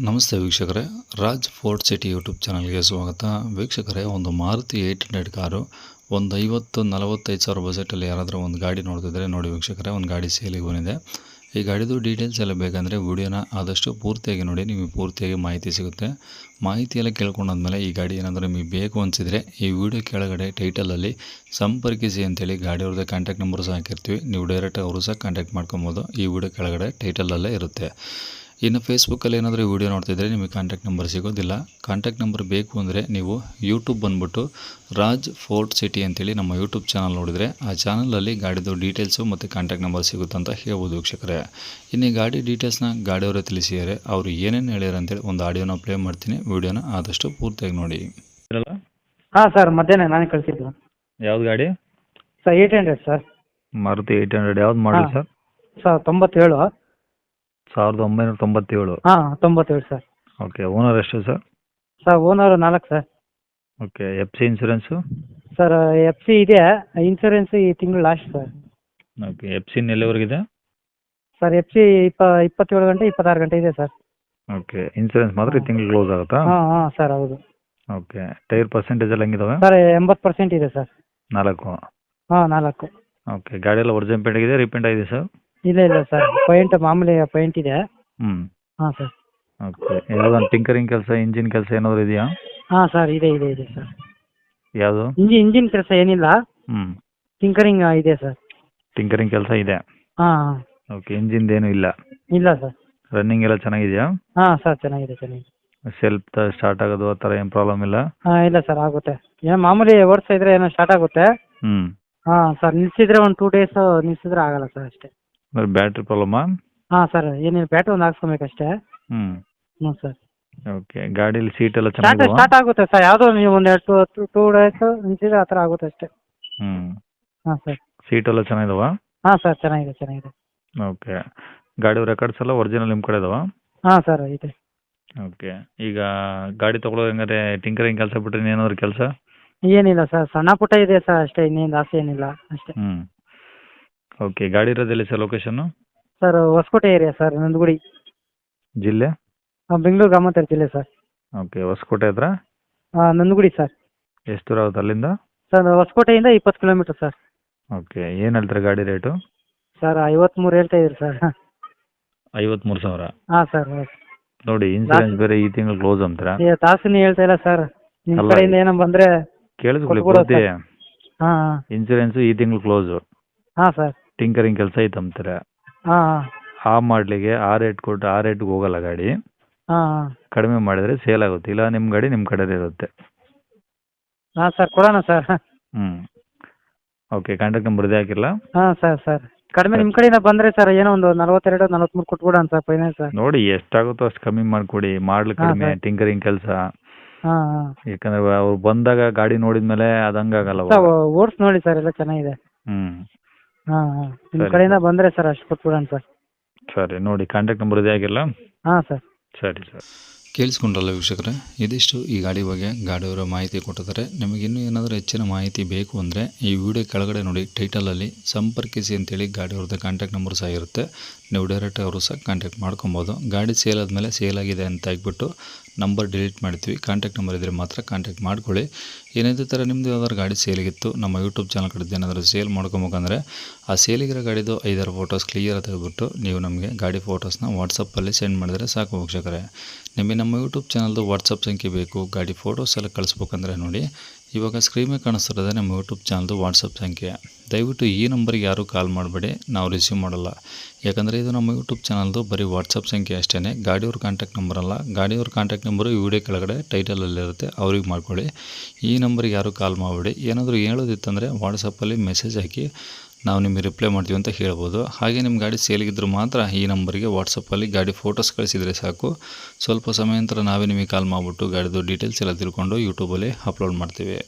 ನಮಸ್ತೆ ವೀಕ್ಷಕರೇ, Raj fort city YouTube ಚಾನಲ್ಗೆ ಸ್ವಾಗತ. ವೀಕ್ಷಕರೇ, ಒಂದು ಮಾರುತಿ ಏಯ್ಟ್ ಹಂಡ್ರೆಡ್ ಕಾರು, ಒಂದು ಐವತ್ತು ನಲವತ್ತೈದು ಸಾವಿರ ಬಜೆಟಲ್ಲಿ ಯಾರಾದರೂ ಒಂದು ಗಾಡಿ ನೋಡ್ತಿದ್ರೆ ನೋಡಿ ವೀಕ್ಷಕರೇ, ಒಂದು ಗಾಡಿ ಸೇಲಿಗೆ ಬಂದಿದೆ. ಈ ಗಾಡಿದು ಡೀಟೇಲ್ಸ್ ಎಲ್ಲ ಬೇಕಂದರೆ ವಿಡಿಯೋನ ಆದಷ್ಟು ಪೂರ್ತಿಯಾಗಿ ನೋಡಿ, ನಿಮಗೆ ಪೂರ್ತಿಯಾಗಿ ಮಾಹಿತಿ ಸಿಗುತ್ತೆ. ಮಾಹಿತಿ ಎಲ್ಲ ಕೇಳ್ಕೊಂಡಾದ್ಮೇಲೆ ಈ ಗಾಡಿ ಏನಾದರೂ ನಿಮಗೆ ಬೇಕು ಅನಿಸಿದರೆ ಈ ವಿಡಿಯೋ ಕೆಳಗಡೆ ಟೈಟಲಲ್ಲಿ ಸಂಪರ್ಕಿಸಿ ಅಂತೇಳಿ ಗಾಡಿಯವ್ರದ್ದು ಕಾಂಟ್ಯಾಕ್ಟ್ ನಂಬರ್ ಸಹ ಹಾಕಿರ್ತೀವಿ. ನೀವು ಡೈರೆಕ್ಟ್ ಅವರು ಸಹ ಕಾಂಟ್ಯಾಕ್ಟ್ ಮಾಡ್ಕೊಬೋದು, ಈ ವಿಡಿಯೋ ಕೆಳಗಡೆ ಟೈಟಲಲ್ಲೇ ಇರುತ್ತೆ. ಇನ್ನು ಫೇಸ್ಬುಕ್ಕಲ್ಲಿ ಏನಾದರೂ ವೀಡಿಯೋ ನೋಡ್ತಿದ್ರೆ ನಿಮಗೆ ಕಾಂಟ್ಯಾಕ್ಟ್ ನಂಬರ್ ಸಿಗೋದಿಲ್ಲ. ಕಾಂಟ್ಯಾಕ್ಟ್ ನಂಬರ್ ಬೇಕು ಅಂದರೆ ನೀವು ಯೂಟ್ಯೂಬ್ ಬಂದುಬಿಟ್ಟು ರಾಜ್ ಫೋರ್ಟ್ ಸಿಟಿ ಅಂತೇಳಿ ನಮ್ಮ ಯೂಟ್ಯೂಬ್ ಚಾನಲ್ ನೋಡಿದರೆ ಆ ಚಾನಲಲ್ಲಿ ಗಾಡಿದು ಡೀಟೇಲ್ಸು ಮತ್ತು ಕಾಂಟ್ಯಾಕ್ಟ್ ನಂಬರ್ ಸಿಗುತ್ತೆ ಅಂತ ಹೇಳ್ಬೋದು ವೀಕ್ಷಕರೇ. ಇನ್ನು ಈ ಗಾಡಿ ಡೀಟೇಲ್ಸ್ನ ಗಾಡಿಯವರೇ ತಿಳಿಸಿದ್ದಾರೆ. ಅವರು ಏನೇನು ಹೇಳ್ಯಾರ ಅಂತೇಳಿ ಒಂದು ಆಡಿಯೋನ ಪ್ಲೇ ಮಾಡ್ತೀನಿ. ವೀಡಿಯೋನ ಆದಷ್ಟು ಪೂರ್ತಿಯಾಗಿ ನೋಡಿ. ಹಾಂ ಸರ್ ಮಧ್ಯಾಹ್ನ ನಾನೇ ಕಳಿಸಿದ್ದು. ಯಾವ್ದು ಗಾಡಿ? Sir eight hundred sir Maruti eight hundred ಯಾವ್ದು ಮಾಡಲ್ ಸರ್ ಸರ್ ತೊಂಬತ್ತೇಳು. ಸಾವಿರದ ಒಂಬೈನೂರ ತೊಂಬತ್ತೇಳು. ಹಾಂ ತೊಂಬತ್ತೇಳು ಸರ್. ಓಕೆ ಓನರ್ ಎಷ್ಟು ಸರ್? ಸರ್ ಓನರ್ ನಾಲ್ಕು sir. Okay F C insurance sir F C ಇದೆ ಇನ್ಸೂರೆನ್ಸ್ ಈ ತಿಂಗಳು last sir. Okay F C ಎಲ್ಲಿವರೆಗಿದೆ sir F C ಇಪ್ಪ ಇಪ್ಪತ್ತೇಳು ಗಂಟೆ ಇಪ್ಪತ್ತಾರು ಗಂಟೆ ಇದೆ ಸರ್. ಓಕೆ ಇನ್ಸೂರೆನ್ಸ್ ಮಾತ್ರ ಈ ತಿಂಗಳು ಕ್ಲೋಸ್ ಆಗುತ್ತಾ? ಹಾಂ ಹಾಂ ಸರ್ ಹೌದು. ಓಕೆ ಟೈರ್ ಪರ್ಸೆಂಟೇಜ್ ಎಲ್ಲ ಹೆಂಗಿದಾವೆ? ಸರ್ ಎಂಬತ್ತು ಪರ್ಸೆಂಟ್ ಇದೆ ಸರ್. ನಾಲ್ಕು. ಹಾಂ ನಾಲ್ಕು. ಓಕೆ ಗಾಡಿ ಎಲ್ಲ ಒರಿಜಿನಲ್ ಪೇಂಟ್ ಆಗಿದೆ ರೀಪೇಂಟ್ ಆಗಿದೆ ಸರ್? ಇಲ್ಲ ಇಲ್ಲ ಸರ್. ಪೈಂಟ್ ಮಾಮೂಲಿ ಪೈಂಟ್ ಇದೆ. ಹ್ಮ್. ಹಾ ಸರ್. ಓಕೆ. ಯಾವ್ದು ಟಿಂಕರಿಂಗ್ ಕೆಲಸ ಇಂಜಿನ್ ಕೆಲಸ ಏನಾದರೂ ಇದೆಯಾ? ಹಾ ಸರ್. ಇದೆ ಇದೆ ಇದೆ ಸರ್. ಯಾವುದು? ಇಂಜಿ ಇಂಜಿನ್ ಕೆಲಸ ಏನಿಲ್ಲ. ಹ್ಮ್. ಟಿಂಕರಿಂಗ್ ಇದೆ ಸರ್. ಟಿಂಕರಿಂಗ್ ಕೆಲಸ ಇದೆ? ಹಾ ಓಕೆ. ಓಕೆ ಇಂಜಿನ್ದೇನು ಇಲ್ಲ? ಇಲ್ಲ ಸರ್. ರನ್ನಿಂಗ್ ಎಲ್ಲ ಚೆನ್ನಾಗಿದೆಯಾ? ಹಾ ಸರ್. ಚೆನ್ನಾಗಿದೆ ಚೆನ್ನಾಗಿದೆ. ಸೆಲ್ಫ್ ಸ್ಟಾರ್ಟ್ ಆಗೋದು ಆ ಥರ ಏನು ಪ್ರಾಬ್ಲಮ್ ಇಲ್ಲ? ಹಾ ಇಲ್ಲ ಸರ್. ಆಗುತ್ತೆ. ಏನು ಮಾಮೂಲಿ ಓಡಿಸ್ತಾ ಇದ್ರೆ ಏನೋ ಸ್ಟಾರ್ಟ್ ಆಗುತ್ತೆ. ಹ್ಮ್. ಹಾ ಸರ್. ನಿಲ್ಸಿದ್ರೆ ಒಂದು ಟೂ ಡೇಸ್ ನಿಲ್ಸಿದ್ರೆ ಆಗಲ್ಲ ಸರ್ ಅಷ್ಟೇ. మరి ಬ್ಯಾಟ್ರಿ ಪ್ರಾಬ್ಲಮಾ ಹಾ ಸರ್ ಏನಿಲ್ಲ ಬ್ಯಾಟ್ರಿ ಒಂದು ಹಾಕ್ಸ್ಕೊಬೇಕಷ್ಟೇ ಹ್ಞೂ ಹ್ಞೂ ಸರ್ ಓಕೆ ಗಾಡೀಲಿ ಸೀಟ್ ಎಲ್ಲ ಸ್ಟಾರ್ಟ್ ಚೆನ್ನಾಗಿದಾವ ಸ್ಟಾರ್ಟ್ ಆಗುತ್ತೆ ಸರ್ ಯಾವುದೋ ನೀವು ಒಂದು ಎರಡು ಟೂ ಟೂ ಡೇಸ್ ನಿಂತಿದ್ರೆ ಆ ಥರ ಆಗುತ್ತೆ ಅಷ್ಟೇ ಹ್ಞೂ ಹಾ ಸರ್ ಸೀಟ್ ಎಲ್ಲ ಚೆನ್ನಾಗಿದಾವ ಹಾಂ ಸರ್ ಚೆನ್ನಾಗಿದೆ ಚೆನ್ನಾಗಿದೆ ಓಕೆ ಗಾಡಿ ರೆಕಾರ್ಡ್ಸ್ ಎಲ್ಲ ಒರಿಜಿನಲ್ ನಿಮ್ಮ ಕಡೆ ಇದಾವ ಹಾಂ ಸರ್ ಇದೆ ಓಕೆ ಈಗ ಗಾಡಿ ತೊಗೊಳೋ ಹೆಂಗಾರೆ ಟಿಂಕರಿಂಗ್ ಕೆಲಸ ಬಿಟ್ಟರೆ ಏನಾದ್ರು ಕೆಲಸ ಏನಿಲ್ಲ ಸರ್ ಸಣ್ಣ ಪುಟ್ಟ ಇದೆ ಸರ್ ಅಷ್ಟೇ ಇನ್ನೇನು ಆಸೆ ಏನಿಲ್ಲ ಅಷ್ಟೇ ಹ್ಞೂ ಓಕೆ ಗಾಡಿ ಇರೋದೆಲ್ಲಿ sir location sir Hosakote area sir Nandagudi. ಜಿಲ್ಲೆ? ಹಾಂ ಬೆಂಗಳೂರು ಗ್ರಾಮಾಂತರ ಜಿಲ್ಲೆ ಸರ್ ಓಕೆ ಹೊಸಕೋಟೆ ಹತ್ರ? ಹಾಂ ನಂದಗುಡಿ ಸರ್ ಎಷ್ಟು ದೂರ ಆಗುತ್ತೆ ಅಲ್ಲಿಂದ? ಸರ್ ಹೊಸಕೋಟೆಯಿಂದ ಇಪ್ಪತ್ತು ಕಿಲೋಮೀಟರ್ ಸರ್ ಓಕೆ ಏನು ಹೇಳ್ತಾರೆ ಗಾಡಿ ರೇಟು ಸರ್ ಐವತ್ತ್ಮೂರು ಹೇಳ್ತಾ ಇದ್ದೀರಿ ಸರ್ ಐವತ್ಮೂರು ಸಾವಿರ? ಹಾಂ ಸರ್ ನೋಡಿ ಇನ್ಸೂರೆನ್ಸ್ ಬೇರೆ ಈ ತಿಂಗಳು ಕ್ಲೋಸ್ ಅಂತೀರಾ? ತಾಸು ತಾಸಿನ ಹೇಳ್ತಾ ಇಲ್ಲ ಸರ್ ನಿಮ್ಮ ಅಲ್ಲ, ಕಡೆಯಿಂದ ಏನೋ ಬಂದರೆ ಕೇಳಿಸ್ಕೊಳ್ಳಿ ಪೂರ್ತಿ ಹಾಂ ಇನ್ಸೂರೆನ್ಸ್ ಈ ತಿಂಗಳು ಕ್ಲೋಸು ಹಾಂ ಸರ್ ಟಿಂಕರಿಂಗ್ ಕೆಲಸ ಐತೆ ಅಂತಾರೆ ಹಾಂ ಆ ಮಾಡ್ಲಿಗೆ ಆ ರೇಟ್ ಕೊಟ್ಟು ಆ ರೇಟ್ ಹೋಗಲ್ಲ ಗಾಡಿ. ಹಾಂ ಕಡಿಮೆ ಮಾಡಿದ್ರೆ ಸೇಲ್ ಆಗುತ್ತೆ. ಇಲ್ಲ ನಿಮ್ಮ ಗಾಡಿ ನಿಮ್ಮ ಕಡೆ ಇರುತ್ತೆ. ಹಾಂ ಸರ್ ಕೊಡೋಣ ಸರ್. ಹ್ಞೂ ಓಕೆ ಕಾಂಟ್ಯಾಕ್ಟ್ ನಂಬರ್ ಇದೇ ಹಾಕಿಲ್ಲ ಹಾಂ ಸರ್ ಸರ್. ಕಡಿಮೆ ನಿಮ್ಮ ಕಡೆಯಿಂದ ಬಂದ್ರೆ ಸರ್ ಏನೋ ಒಂದು ನಲ್ವತ್ತೆರಡು ನಲ್ವತ್ಮೂರು ಕೊಟ್ಬಿಡೋಣ ಸರ್ ಫೈನಾನ್ಸ್ ಸರ್ ನೋಡಿ ಎಷ್ಟಾಗುತ್ತೋ ಅಷ್ಟು ಕಮ್ಮಿ ಮಾಡಿಕೊಡಿ. ಮಾಡ್ಲಿ ಕಡಿಮೆ. ಟಿಂಕರಿಂಗ್ ಕೆಲಸ. ಹಾಂ ಹಾಂ. ಯಾಕಂದ್ರೆ ಅವ್ರು ಬಂದಾಗ ಗಾಡಿ ನೋಡಿದ್ಮೇಲೆ ಅದಂಗಾಗಲ್ಲ ಹಂಗಾಗಲ್ಲ ಸರ್ ಓಡ್ಸ್ ನೋಡಿ ಸರ್ ಎಲ್ಲ ಚೆನ್ನಾಗಿದೆ. ಹ್ಞೂ ಹಾಂ ಹಾಂ. ನಿಮ್ಮ ಸರಿ. ಕಡೆಯಿಂದ ಬಂದ್ರೆ ಸರ್ ಅಷ್ಟು ಕೊಟ್ಬಿಡೋಣ ಸರ್. ಸರಿ ನೋಡಿ ಕಾಂಟ್ಯಾಕ್ಟ್ ನಂಬರ್ ಇದೇ ಆಗಿಲ್ಲ? ಹಾಂ ಸರ್. ಸರಿ ಸರ್. ಕೇಳಿಸ್ಕೊಂಡ್ರಲ್ಲ ವೀಕ್ಷಕರೇ, ಇದಿಷ್ಟು ಈ ಗಾಡಿ ಬಗ್ಗೆ ಗಾಡಿಯವರ ಮಾಹಿತಿ ಕೊಟ್ಟಿದ್ದಾರೆ. ನಿಮಗೆ ಇನ್ನೂ ಏನಾದರೂ ಹೆಚ್ಚಿನ ಮಾಹಿತಿ ಬೇಕು ಅಂದರೆ ಈ ವಿಡಿಯೋ ಕೆಳಗಡೆ ನೋಡಿ ಟೈಟಲಲ್ಲಿ ಸಂಪರ್ಕಿಸಿ ಅಂತೇಳಿ ಗಾಡಿಯವ್ರದ್ದು ಕಾಂಟ್ಯಾಕ್ಟ್ ನಂಬರ್ ಸಹ ಇರುತ್ತೆ. ನೀವು ಡೈರೆಕ್ಟ್ ಅವರು ಸಹ ಕಾಂಟ್ಯಾಕ್ಟ್ ಮಾಡ್ಕೊಬೋದು. ಗಾಡಿ ಸೇಲ್ ಆದಮೇಲೆ ಸೇಲ್ ಆಗಿದೆ ಅಂತ ಆಗಿಬಿಟ್ಟು ನಂಬರ್ ಡಿಲೀಟ್ ಮಾಡ್ತೀವಿ. ಕಾಂಟ್ಯಾಕ್ಟ್ ನಂಬರ್ ಇದ್ದರೆ ಮಾತ್ರ ಕಾಂಟ್ಯಾಕ್ಟ್ ಮಾಡ್ಕೊಳ್ಳಿ. ಏನಿದೆ ಥರ ನಿಮ್ಮದು ಯಾವ್ದಾದ್ರು ಗಾಡಿ ಸೇಲಿಗಿತ್ತು ನಮ್ಮ ಯೂಟ್ಯೂಬ್ ಚಾನಲ್ ಕಡೆದು ಏನಾದರೂ ಸೇಲ್ ಮಾಡ್ಕೊಬೇಕಂದ್ರೆ ಆ ಸೇಲಿಗಿರೋ ಗಾಡಿದು ಐದಾರು ಫೋಟೋಸ್ ಕ್ಲಿಯರ್ ತೆಗೆದುಬಿಟ್ಟು ನೀವು ನಮಗೆ ಗಾಡಿ ಫೋಟೋಸ್ನ ವಾಟ್ಸಪ್ಪಲ್ಲಿ ಸೆಂಡ್ ಮಾಡಿದರೆ ಸಾಕು ವೀಕ್ಷಕರೇ. ನಿಮಗೆ ನಮ್ಮ ಯೂಟ್ಯೂಬ್ ಚಾನಲ್ದು ವಾಟ್ಸಪ್ ಸಂಖ್ಯೆ ಬೇಕು, ಗಾಡಿ ಫೋಟೋಸ್ ಎಲ್ಲ ಕಳಿಸ್ಬೇಕಂದ್ರೆ ನೋಡಿ. ಇವಾಗ ಸ್ಕ್ರೀನ್ ಮೇಲೆ ಕಾಣಿಸ್ತಿರೋದೇ ನಮ್ಮ ಯೂಟ್ಯೂಬ್ ಚಾನಲ್ದು ವಾಟ್ಸಪ್ ಸಂಖ್ಯೆ. ದಯವಿಟ್ಟು ಈ ನಂಬರ್ಗೆ ಯಾರೂ ಕಾಲ್ ಮಾಡಬೇಡಿ, ನಾವು ರಿಸೀವ್ ಮಾಡಲ್ಲ. ಯಾಕಂದರೆ ಇದು ನಮ್ಮ ಯೂಟ್ಯೂಬ್ ಚಾನಲ್ದು ಬರೀ ವಾಟ್ಸಪ್ ಸಂಖ್ಯೆ ಅಷ್ಟೇ ಗಾಡಿಯವ್ರ ಕಾಂಟ್ಯಾಕ್ಟ್ ನಂಬರ್ ಅಲ್ಲ. ಗಾಡಿಯವ್ರ ಕಾಂಟ್ಯಾಕ್ಟ್ ನಂಬರು ಈ ವಿಡಿಯೋ ಕೆಳಗಡೆ ಟೈಟಲಲ್ಲಿರುತ್ತೆ ಅವ್ರಿಗೆ ಮಾಡ್ಕೊಳ್ಳಿ. ಈ ನಂಬರ್ಗೆ ಯಾರೂ ಕಾಲ್ ಮಾಡಬೇಡಿ. ಏನಾದರೂ ಹೇಳೋದಿತ್ತಂದರೆ ವಾಟ್ಸಪ್ಪಲ್ಲಿ ಮೆಸೇಜ್ ಹಾಕಿ. ನಾವು ನಿಮಗೆ ರಿಪ್ಲೈ ಮಾಡ್ತೀವಿ ಅಂತ ಹೇಳ್ಬೋದು. ಹಾಗೆ ನಿಮ್ಮ ಗಾಡಿ ಸೇಲಿಗಿದ್ರು ಮಾತ್ರ ಈ ನಂಬರಿಗೆ ವಾಟ್ಸಪ್ಪಲ್ಲಿ ಗಾಡಿ ಫೋಟೋಸ್ ಕಳಿಸಿದರೆ ಸಾಕು. ಸ್ವಲ್ಪ ಸಮಯ ನಂತರ ನಾವೇ ನಿಮಗೆ ಕಾಲ್ ಮಾಡಿಬಿಟ್ಟು ಗಾಡಿದು ಡೀಟೇಲ್ಸ್ ಎಲ್ಲ ತಿಳ್ಕೊಂಡು ಯೂಟ್ಯೂಬಲ್ಲಿ ಅಪ್ಲೋಡ್ ಮಾಡ್ತೀವಿ.